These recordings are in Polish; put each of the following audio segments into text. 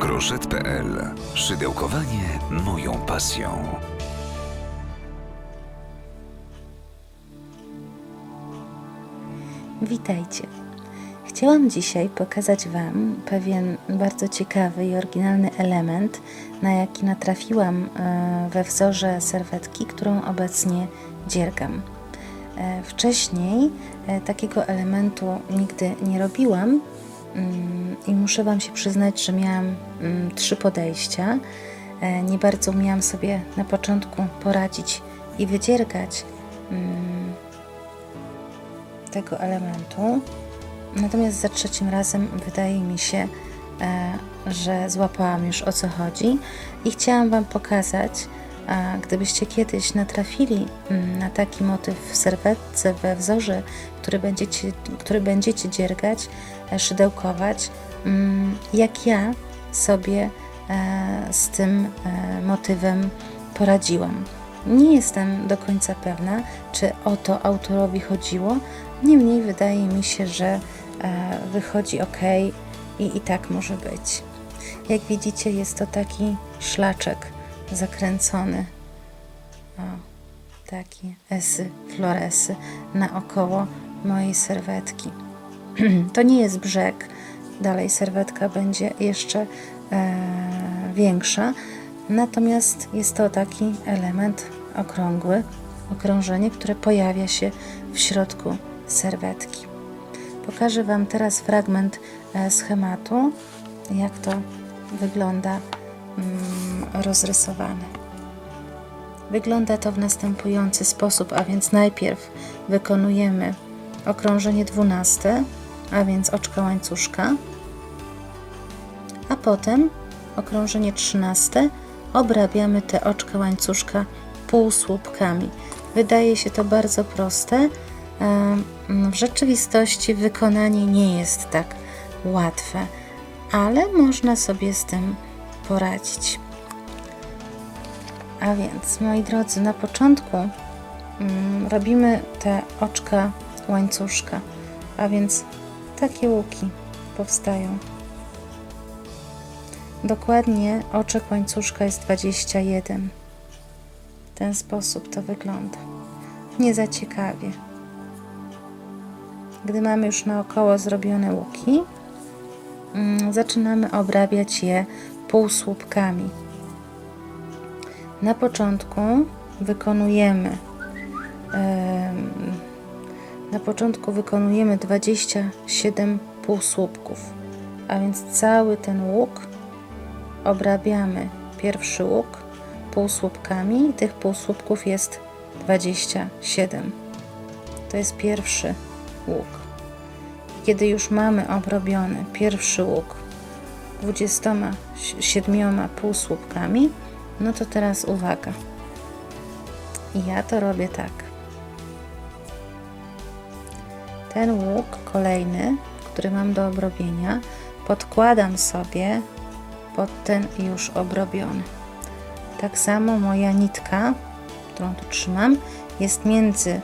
Groszet.pl. Szydełkowanie moją pasją. Witajcie. Chciałam dzisiaj pokazać Wam pewien bardzo ciekawy i oryginalny element, na jaki natrafiłam e, we wzorze serwetki, którą obecnie dziergam. E, Wcześniej e, takiego elementu nigdy nie robiłam i muszę Wam się przyznać, że miałam mm, trzy podejścia. E, Nie bardzo umiałam sobie na początku poradzić i wydziergać mm, tego elementu. Natomiast za trzecim razem wydaje mi się, e, że złapałam już o co chodzi i chciałam Wam pokazać, a gdybyście kiedyś natrafili mm, na taki motyw w serwetce, we wzorze, który będziecie, który będziecie dziergać, e, szydełkować, mm, jak ja sobie e, z tym e, motywem poradziłam. Nie jestem do końca pewna, czy o to autorowi chodziło, niemniej wydaje mi się, że wychodzi ok i i tak może być. Jak widzicie, jest to taki szlaczek zakręcony. O, taki esy, floresy naokoło mojej serwetki. to nie jest brzeg, dalej serwetka będzie jeszcze e, większa, natomiast jest to taki element okrągły, okrążenie, które pojawia się w środku serwetki. Pokażę Wam teraz fragment e, schematu, jak to wygląda rozrysowane. Wygląda to w następujący sposób, a więc najpierw wykonujemy okrążenie 12, a więc oczka łańcuszka, a potem okrążenie 13 obrabiamy te oczka łańcuszka półsłupkami. Wydaje się to bardzo proste. W rzeczywistości wykonanie nie jest tak łatwe, ale można sobie z tym poradzić. A więc, moi drodzy, na początku mm, robimy te oczka łańcuszka, a więc takie łuki powstają. Dokładnie oczek łańcuszka jest 21. W ten sposób to wygląda. Nie za ciekawie. Gdy mamy już naokoło zrobione łuki, mm, zaczynamy obrabiać je półsłupkami. Na początku wykonujemy em, na początku wykonujemy 27 półsłupków, a więc cały ten łuk obrabiamy pierwszy łuk półsłupkami i tych półsłupków jest 27. To jest pierwszy łuk. Kiedy już mamy obrobiony pierwszy łuk 27 półsłupkami, no to teraz uwaga. Ja to robię tak. Ten łuk kolejny, który mam do obrobienia, podkładam sobie pod ten już obrobiony. Tak samo moja nitka, którą tu trzymam, jest między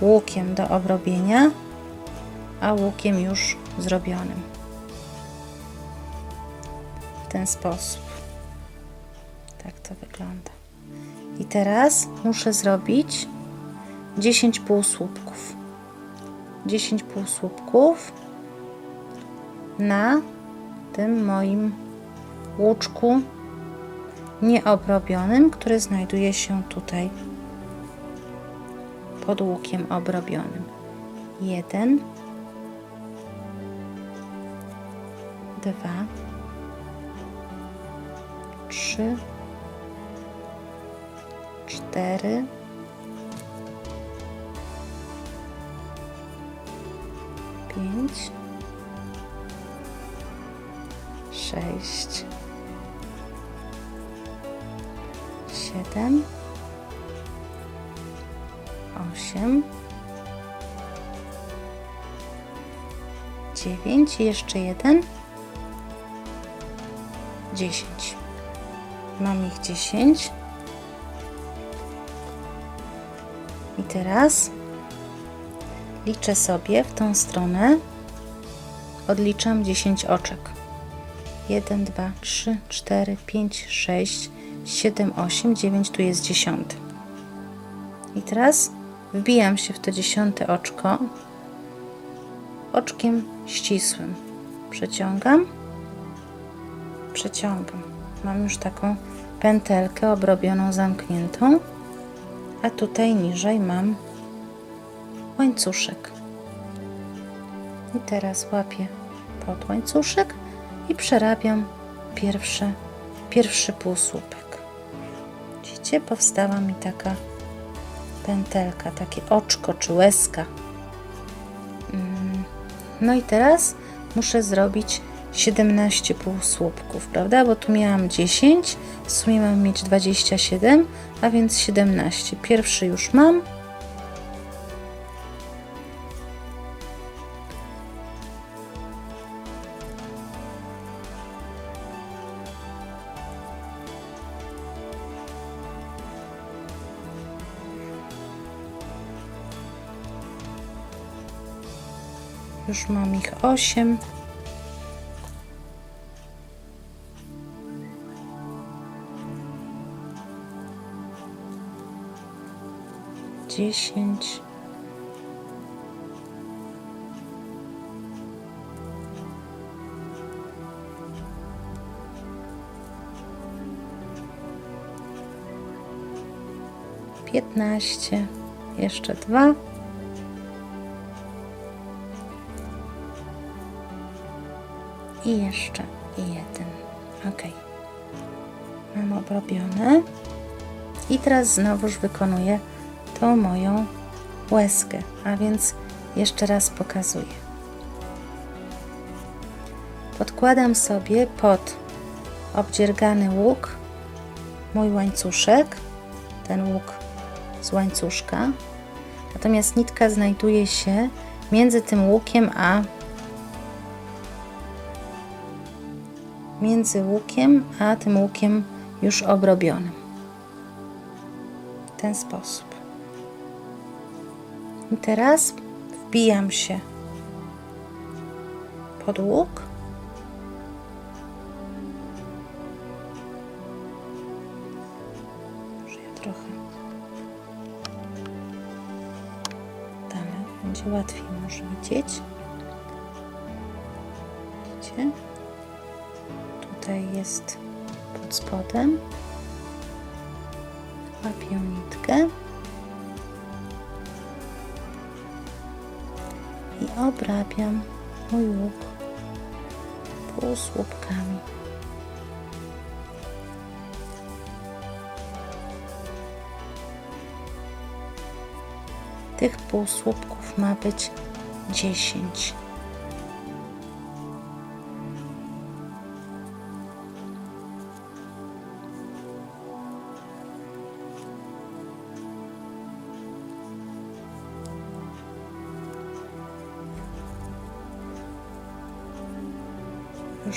łukiem do obrobienia, a łukiem już zrobionym. Ten sposób. Tak to wygląda. I teraz muszę zrobić 10 półsłupków. 10 półsłupków na tym moim łuczku nieobrobionym, który znajduje się tutaj pod łukiem obrobionym. Jeden, dwa, trzy, cztery, pięć, sześć, siedem, osiem, dziewięć, jeszcze jeden, dziesięć. Mam ich dziesięć. I teraz liczę sobie w tą stronę, odliczam 10 oczek. 1, 2, 3, 4, 5, 6, 7, 8, 9, tu jest dziesiąty. I teraz wbijam się w to dziesiąte oczko oczkiem ścisłym. Przeciągam, przeciągam. Mam już taką pętelkę obrobioną, zamkniętą, a tutaj niżej mam łańcuszek. I teraz łapię pod łańcuszek i przerabiam pierwsze, pierwszy półsłupek. Widzicie, powstała mi taka pętelka, takie oczko czy łezka. Mm, No i teraz muszę zrobić 17 półsłupków, prawda? Bo tu miałam 10, w sumie mam mieć 27, a więc 17. Pierwszy już mam. Już mam ich 8. Dziesięć. Piętnaście. Jeszcze dwa. I jeszcze jeden. Ok. Mam obrobione. I teraz znowuż wykonuję tą moją łezkę, a więc jeszcze raz pokazuję. Podkładam sobie pod obdziergany łuk mój łańcuszek, ten łuk z łańcuszka. Natomiast nitka znajduje się między tym łukiem a między łukiem a tym łukiem już obrobionym. W ten sposób. I teraz wbijam się pod łuk. Może ja trochę dalej, będzie łatwiej może widzieć. Widzicie? tutaj jest pod spodem. Łapię nitkę obrabiam mój łuk półsłupkami. Tych półsłupków ma być dziesięć.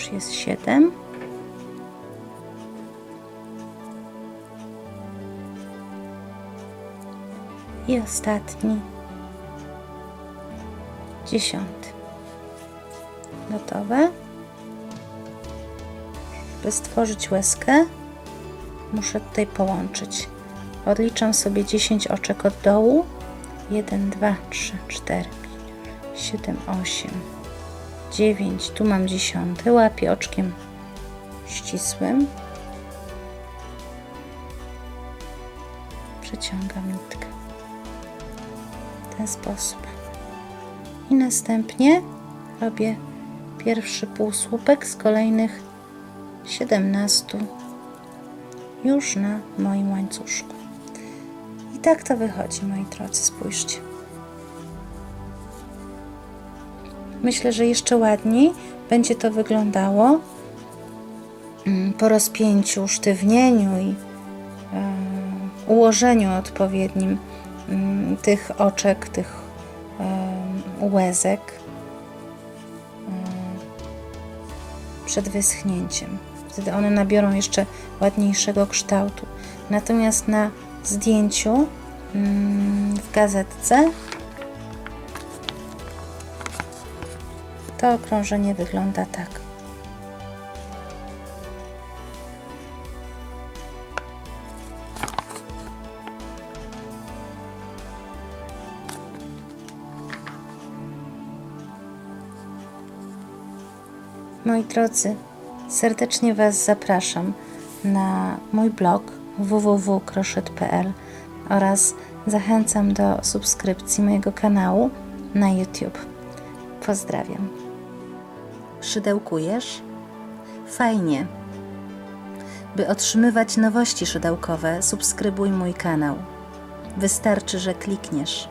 Już jest siedem. I ostatni. Dziesiąty. Gotowe. By stworzyć łezkę, muszę tutaj połączyć. Odliczam sobie 10 oczek od dołu. 1, 2, 3, 4, 5, 7, 8, 9, tu mam dziesiąty, łapię oczkiem ścisłym, przeciągam nitkę w ten sposób i następnie robię pierwszy półsłupek z kolejnych 17 już na moim łańcuszku. I tak to wychodzi, moi drodzy, spójrzcie. Myślę, że jeszcze ładniej będzie to wyglądało mm, po rozpięciu, sztywnieniu i e, ułożeniu odpowiednim mm, tych oczek, tych e, łezek e, przed wyschnięciem. Wtedy one nabiorą jeszcze ładniejszego kształtu. Natomiast na zdjęciu mm, w gazetce to okrążenie wygląda tak. Moi drodzy, serdecznie Was zapraszam na mój blog www.crochet.pl oraz zachęcam do subskrypcji mojego kanału na YouTube. Pozdrawiam. Szydełkujesz? Fajnie. By otrzymywać nowości szydełkowe, subskrybuj mój kanał. Wystarczy, że klikniesz.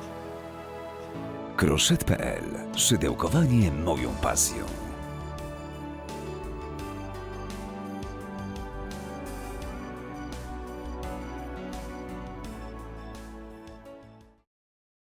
Kroszet.pl. Szydełkowanie moją pasją.